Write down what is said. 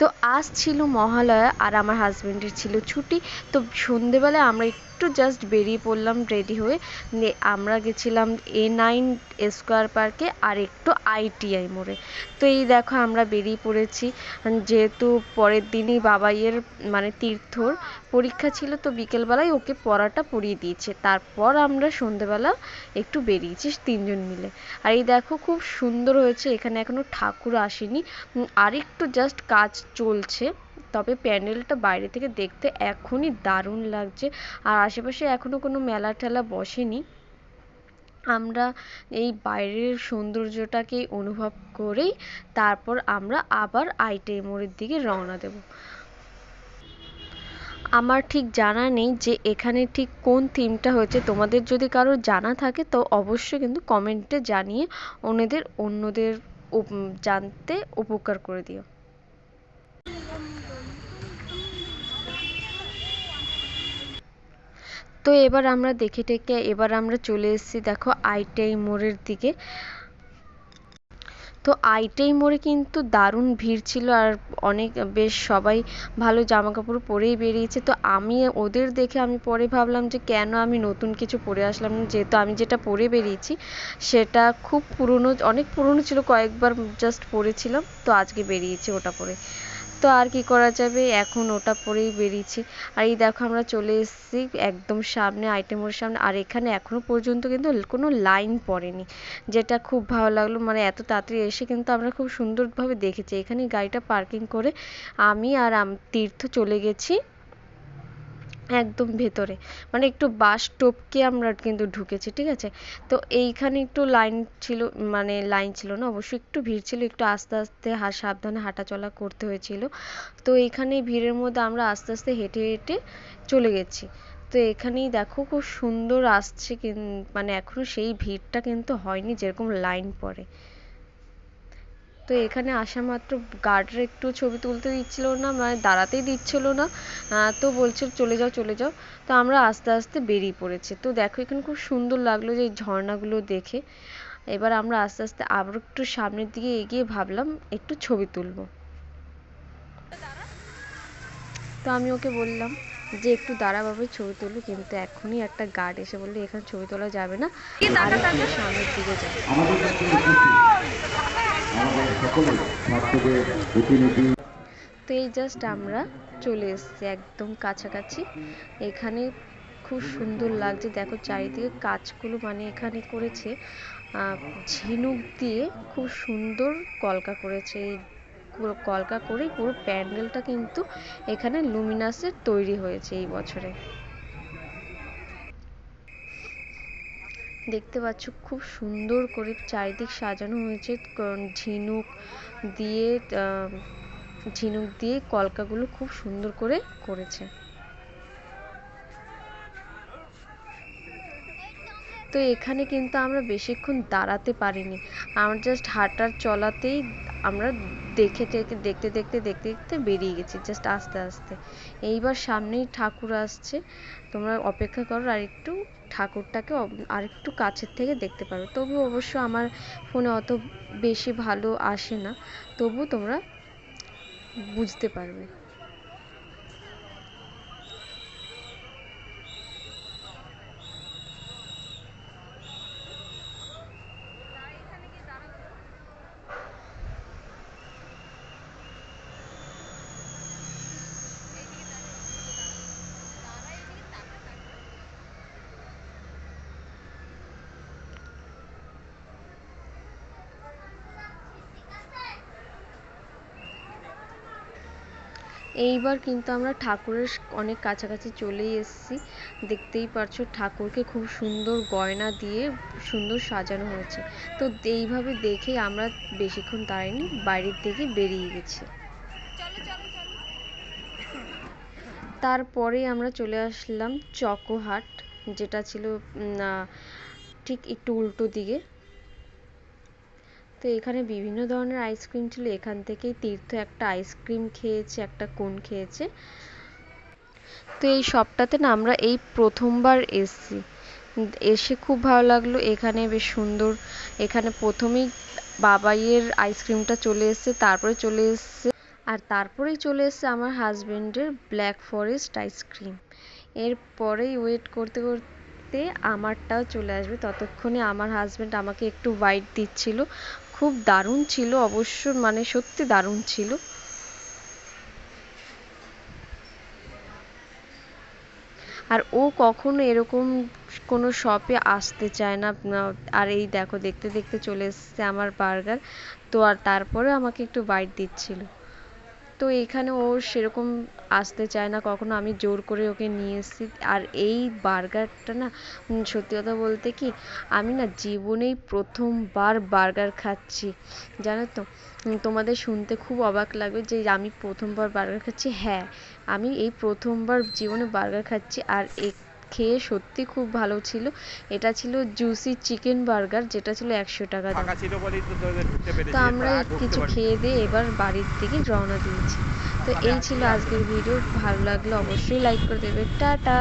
তো আজ ছিল মহালয়া আর আমার হাজব্যান্ডের ছিল ছুটি। তো সন্ধেবেলায় আমরা একটু জাস্ট বেরিয়ে পড়লাম রেডি হয়ে আমরা গেছিলাম এ নাইন স্কোয়ার পার্কে আর একটু আইটিআই মোড়ে। তো এই দেখো আমরা বেরিয়ে পড়েছি, যেহেতু পরের দিনই বাবাইয়ের মানে তীর্থর পরীক্ষা ছিল, তো বিকেলবেলায় ওকে পড়াটা পড়িয়ে দিয়েছে। তারপর আমরা সন্ধেবেলা একটু বেরিয়েছি তিনজন মিলে। আর এই দেখো খুব সুন্দর হয়েছে, এখানে এখনও ঠাকুর আসেনি। আর একটু জাস্ট কাজ চলছে। তবে প্যান্ডেলটা বাইরে থেকে দেখতে এখনই দারুণ লাগছে। আর আশেপাশে এখনও কোনো মেলা ঠেলা বসেনি। আমরা এই বাইরের সৌন্দর্যটাকে অনুভব করেই তারপর আমরা আবার আইটিআই মোড়ের দিকে রওনা দেব। আমার ঠিক জানা নেই যে এখানে ঠিক কোন থিমটা হয়েছে। তোমাদের যদি কারোর জানা থাকে তো অবশ্যই কিন্তু কমেন্টে জানিয়ে অন্যদের অন্যদের জানতে উপকার করে দিও। তো এবার আমরা দেখে টেকে, এবার আমরা চলে এসেছি দেখো আইটিআই মোড়ের দিকে। তো আইটিআই মোড়ে কিন্তু দারুণ ভিড় ছিল আর অনেক, বেশ সবাই ভালো জামা কাপড় পরেই বেরিয়েছে। তো আমি ওদের দেখে আমি পরে ভাবলাম যে কেন আমি নতুন কিছু পরে আসলাম না, যেহেতু আমি যেটা পরে বেরিয়েছি সেটা খুব পুরনো, অনেক পুরনো ছিল, কয়েকবার জাস্ট পরেছিলাম। তো আজকে বেরিয়েছি ওটা পরে। তো আর কি করা যাবে? এখন ওটা পরেই বেরিয়েছি। আর এই দেখো আমরা চলে এসেছি একদম সামনে আইটেমের সামনে। আর এখানে এখনও পর্যন্ত কিন্তু কোনো লাইন পড়েনি। যেটা খুব ভালো লাগল। মানে এত তাড়াতাড়ি এসে কিন্তু আমরা খুব সুন্দরভাবে দেখেছি। এখানে গাড়িটা পার্কিং করে আমি আর তীর্থ চলে গেছি। একদম ভেতরে। মানে একটু বাস টপকে আমরা কিন্তু ঢুকেছি, ঠিক আছে? তো এইখানে একটু লাইন ছিল মানে লাইন ছিল না অবশ্যই একটু ভিড় ছিল, একটু আস্তে আস্তে সাবধানে হাঁটা চলা করতে হয়েছিল। তো এইখানে ভিড়ের মধ্যে আমরা আস্তে আস্তে হেঁটে হেঁটে চলে গেছি। তো এখানেই দেখো খুব সুন্দর আসছে মানে এখনও সেই ভিড়টা কিন্তু হয়নি যেরকম লাইন পড়ে। তো এখানে আসা মাত্র গার্ডরা একটু ছবি তুলতে দিচ্ছিল না মানে দাঁড়াতেই দিচ্ছিল না। তো বলছে চলে যাও চলে যাও। তো আমরা আস্তে আস্তে বেরিয়ে পড়েছি। তো দেখো এখানে খুব সুন্দর লাগল যে ঝর্ণাগুলো দেখে। এবার আমরা আস্তে আস্তে আবার একটু সামনের দিকে এগিয়ে ভাবলাম একটু ছবি তুলবো। তো আমি ওকে বললাম যে একটু দাঁড়া বাবা ছবি তুলবো। কিন্তু এখনই একটা গার্ড এসে বলল এখানে ছবি তোলা যাবে না। আর একটু সামনের দিকে যাবে তো এই জাস্ট আমরা চলে এসেছি একদম কাছাকাছি। এখানে খুব সুন্দর লাগছে। দেখো চারিদিকে কাজগুলো মানে এখানে করেছে ঝিনুক দিয়ে খুব সুন্দর কলকা করেছে। এই পুরো কলকা করেই পুরো প্যান্ডেলটা কিন্তু এখানে লুমিনাসের তৈরি হয়েছে এই বছরে। দেখতে পাচ্ছ, খুব সুন্দর করে চারিদিক সাজানো হয়েছে। ঝিনুক দিয়ে ঝিনুক দিয়ে কলকাগুলো খুব সুন্দর করে করেছে। তো এখানে কিন্তু আমরা বেশিক্ষণ দাঁড়াতে পারিনি। আমরা জাস্ট হাঁটার চলাতেই আমরা দেখে দেখে দেখতে দেখতে দেখতে দেখতে বেরিয়ে গেছি জাস্ট আস্তে আস্তে। এইবার সামনেই ঠাকুর আসছে, তোমরা অপেক্ষা করো, আর একটু ঠাকুরটাকে আরেকটু কাছের থেকে দেখতে পারো। তবু অবশ্য আমার ফোনে অত বেশি ভালো আসে না, তবু তোমরা বুঝতে পারবে। এইবার কিন্তু আমরা ঠাকুরের অনেক কাছাকাছি চলেই এসেছি। দেখতেই পারছ ঠাকুরকে খুব সুন্দর গয়না দিয়ে সুন্দর সাজানো হয়েছে। তো এইভাবে দেখে আমরা বেশিক্ষণ দাঁড়াইনি বাইরের দিকে বেরিয়ে গেছি। তারপরে আমরা চলে আসলাম চকোহাট, যেটা ছিল ঠিক একটু উল্টো দিকে। তো এখানে বিভিন্ন ধরনের আইসক্রিম ছিল। এখান থেকেই তীর্থ একটা আইসক্রিম খেয়েছে, একটা কোন খেয়েছে। তো এই শপটাতে না আমরা এই প্রথমবার এসছি। এসে খুব ভালো লাগল। এখানে বেশ সুন্দর, এখানে প্রথমেই বাবাইয়ের আইসক্রিমটা চলে এসছে, তারপরে চলে এসছে। আর তারপরেই চলে এসেছে আমার হাজবেন্ডের ব্ল্যাক ফরেস্ট আইসক্রিম এরপরেই ওয়েট করতে করতে আমারটাও চলে আসবে। ততক্ষণে আমার হাজবেন্ড আমাকে একটু বাইট দিচ্ছিল। খুব দারুণ ছিল, অবশ্য মানে সত্যি দারুণ ছিল। আর ও কখনো এরকম কোনো শপে আসতে চায় না আর এই দেখো দেখতে দেখতে চলে এসছে আমার বার্গার তো আর তারপরে আমাকে একটু বাইট দিচ্ছিল। তো এখানে ও সেরকম আসতে চায় না। কখনো আমি জোর করে ওকে নিয়ে এসেছি। আর এই বার্গারটা না সত্যি কথা বলতে কি, আমি না জীবনেই প্রথমবার বার্গার খাচ্ছি। জানো তো তোমাদের শুনতে খুব অবাক লাগবে যে আমি প্রথমবার বার্গার খাচ্ছি। হ্যাঁ আমি এই প্রথমবার জীবনে বার্গার খাচ্ছি। আর খেয়ে সত্যি খুব ভালো ছিল। এটা ছিল জুসি চিকেন বার্গার যেটা ছিল একশো টাকা দাম। তো আমরা কিছু খেয়ে দিয়ে এবার বাড়ির দিকে রওনা দিয়েছি। তো এই ছিল আজকের ভিডিও ভালো লাগলে অবশ্যই লাইক করে দেবে। টাটা!